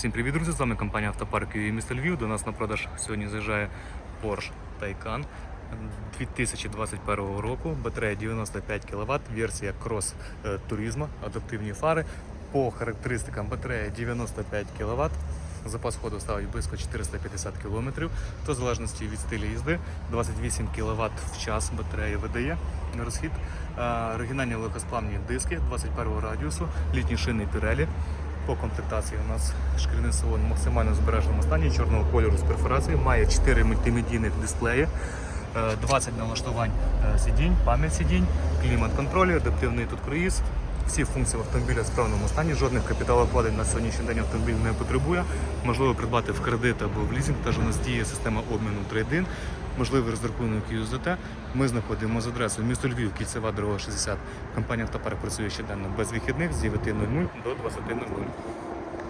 Всім привіт, друзі! З вами компанія Автопарк і місто Львів. До нас на продаж сьогодні заїжджає Porsche Taycan 2021 року. Батарея 95 кВт, версія Cross е, Turismo, адаптивні фари. По характеристикам батарея 95 кВт. Запас ходу ставить близько 450 км. То в залежності від стилю їзди 28 кВт в час батарея видає розхід. Е, Оригінальні легкосплавні диски 21 радіусу, літні шини Pirelli. По комплектації у нас шкіряний салон в максимально збереженому стані чорного кольору з перфорацією, має 4 мультимедійних дисплеї, е, 20 налаштувань е, сидінь, пам'ять сидінь, клімат-контроль, адаптивний тут круїз. Всі функції автомобіля в справному стані, жодних капіталовкладень на сьогоднішній день автомобіль не потребує. Можливо придбати в кредит або в лізинг, теж у нас діє система обміну трейдин, можливий розрахунок ЮЗДТ. Ми знаходимо з адресою місто Львів, кільцева дорога 60. Компанія Автопарк працює щоденно без вихідних з 9.00 до 20.00.